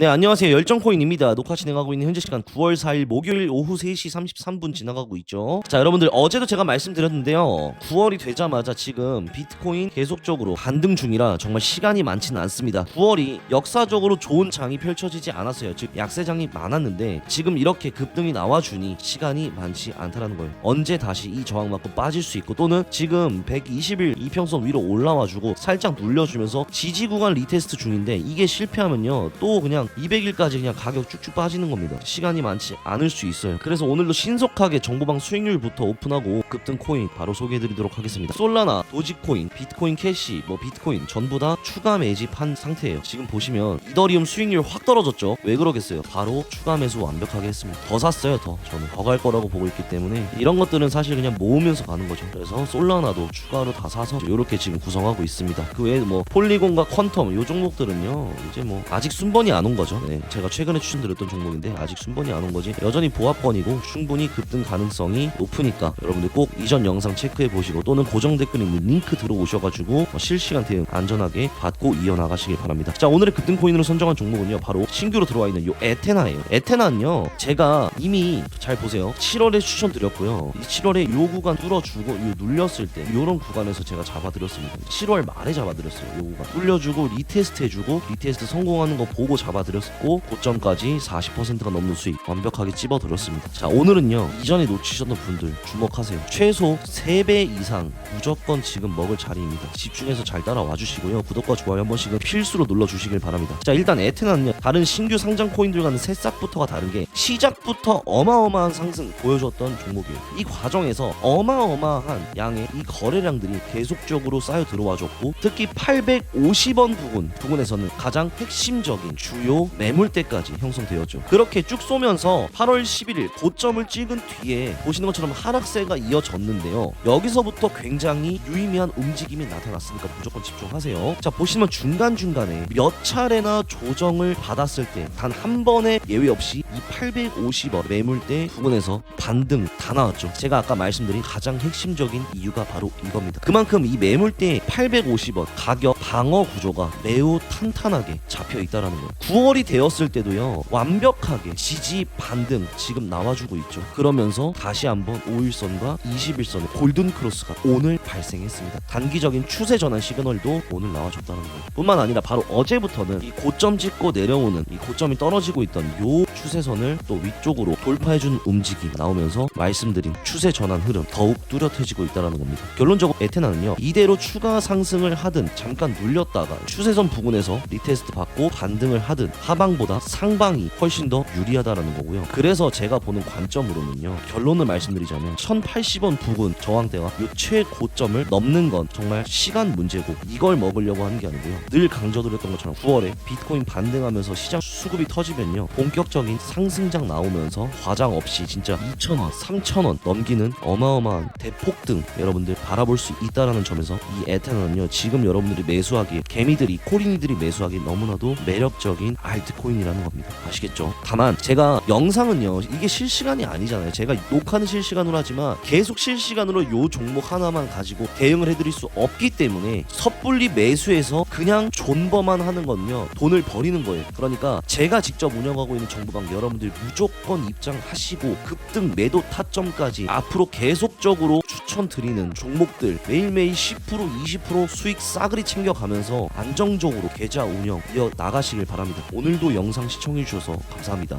네 안녕하세요. 열정코인입니다. 녹화 진행하고 있는 현재 시간 9월 4일 목요일 오후 3시 33분 지나가고 있죠. 자 여러분들 어제도 제가 말씀드렸는데요. 9월이 되자마자 지금 비트코인 계속적으로 반등 중이라 정말 시간이 많지는 않습니다. 9월이 역사적으로 좋은 장이 펼쳐지지 않았어요. 즉 약세장이 많았는데 지금 이렇게 급등이 나와주니 시간이 많지 않다라는 거예요. 언제 다시 이 저항 맞고 빠질 수 있고 또는 지금 120일 이평선 위로 올라와주고 살짝 눌려주면서 지지 구간 리테스트 중인데 이게 실패하면요. 또 그냥 200일까지 그냥 가격 쭉쭉 빠지는 겁니다. 시간이 많지 않을 수 있어요. 그래서 오늘도 신속하게 정보방 수익률부터 오픈하고 급등 코인 바로 소개해드리도록 하겠습니다. 솔라나, 도지코인, 비트코인 캐시, 뭐 비트코인 전부 다 추가 매집한 상태예요. 지금 보시면 이더리움 수익률 확 떨어졌죠. 왜 그러겠어요? 바로 추가 매수 완벽하게 했습니다. 더 샀어요, 더. 저는 더 갈 거라고 보고 있기 때문에 이런 것들은 사실 그냥 모으면서 가는 거죠. 그래서 솔라나도 추가로 다 사서 이렇게 지금 구성하고 있습니다. 그 외에 뭐 폴리곤과 퀀텀 요 종목들은요 이제 뭐 아직 순번이 안온 거죠. 네, 제가 최근에 추천드렸던 종목인데 아직 순번이 안 온 거지. 여전히 보합권이고 충분히 급등 가능성이 높으니까 여러분들 꼭 이전 영상 체크해 보시고 또는 고정 댓글에 있는 링크 들어오셔가지고 어, 실시간 대응 안전하게 받고 이어나가시길 바랍니다. 자 오늘의 급등 코인으로 선정한 종목은요 바로 신규로 들어와 있는 요 에테나예요. 에테나는요 제가 이미 잘 보세요. 7월에 추천드렸고요. 이 7월에 요 구간 뚫어주고 요 눌렸을 때 요런 구간에서 제가 잡아드렸습니다. 7월 말에 잡아드렸어요. 요 구간 뚫려주고 리테스트 해주고 리테스트 성공하는 거 보고 잡아 드렸고 고점까지 40%가 넘는 수익 완벽하게 찝어드렸습니다. 자 오늘은요 이전에 놓치셨던 분들 주목하세요. 최소 3배 이상 무조건 지금 먹을 자리입니다. 집중해서 잘 따라와 주시고요. 구독과 좋아요 한 번씩은 필수로 눌러주시길 바랍니다. 자 일단 에테나는요 다른 신규 상장 코인들과는 새싹부터가 다른 게 시작부터 어마어마한 상승 보여줬던 종목이에요. 이 과정에서 어마어마한 양의 이 거래량들이 계속적으로 쌓여 들어와줬고 특히 850원 부분 부분에서는 가장 핵심적인 주요 매물대까지 형성되었죠. 그렇게 쭉 쏘면서 8월 11일 고점을 찍은 뒤에 보시는 것처럼 하락세가 이어졌는데요. 여기서부터 굉장히 유의미한 움직임이 나타났으니까 무조건 집중하세요. 자 보시면 중간 중간에 몇 차례나 조정을 받았을 때 단 한 번의 예외 없이 이 850원 매물대 부분에서 반등 다 나왔죠. 제가 아까 말씀드린 가장 핵심적인 이유가 바로 이겁니다. 그만큼 이 매물대 850원 가격 방어 구조가 매우 탄탄하게 잡혀 있다라는 거예요. 9월이 되었을 때도요 완벽하게 지지 반등 지금 나와주고 있죠. 그러면서 다시 한번 5일선과 21선의 골든 크로스가 오늘 발생했습니다. 단기적인 추세 전환 시그널도 오늘 나와줬다는 거예요. 뿐만 아니라 바로 어제부터는 이 고점 찍고 내려오는 이 고점이 떨어지고 있던 요 추세선을 또 위쪽으로 돌파해준 움직임 나오면서 말씀드린 추세 전환 흐름 더욱 뚜렷해지고 있다는 겁니다. 결론적으로 에테나는요 이대로 추가 상승을 하든 잠깐 눌렸다가 추세선 부근에서 리테스트 받고 반등을 하든 하방보다 상방이 훨씬 더 유리하다라는 거고요. 그래서 제가 보는 관점으로는요 결론을 말씀드리자면 1080원 부근 저항대와 요 최고점을 넘는 건 정말 시간 문제고 이걸 먹으려고 하는 게 아니고요. 늘 강조드렸던 것처럼 9월에 비트코인 반등하면서 시장 수급이 터지면요 본격적인 상승장 나오면서 과장 없이 진짜 2,000원, 3,000원 넘기는 어마어마한 대폭등 여러분들 바라볼 수 있다라는 점에서 이 에테나는요 지금 여러분들이 매수하기에 개미들이 코린이들이 매수하기 너무나도 매력적인 알트코인이라는 겁니다. 아시겠죠? 다만 제가 영상은요 이게 실시간이 아니잖아요. 제가 녹화는 실시간으로 하지만 계속 실시간으로 요 종목 하나만 가지고 대응을 해드릴 수 없기 때문에 섣불리 매수해서 그냥 존버만 하는 건요 돈을 버리는 거예요. 그러니까 제가 직접 운영하고 있는 정보 방 여러분들 무조건 입장하시고 급등 매도 타점까지 앞으로 계속적으로 추천드리는 종목들 매일매일 10% 20% 수익 싸그리 챙겨가면서 안정적으로 계좌 운영 이어 나가시길 바랍니다. 오늘도 영상 시청해주셔서 감사합니다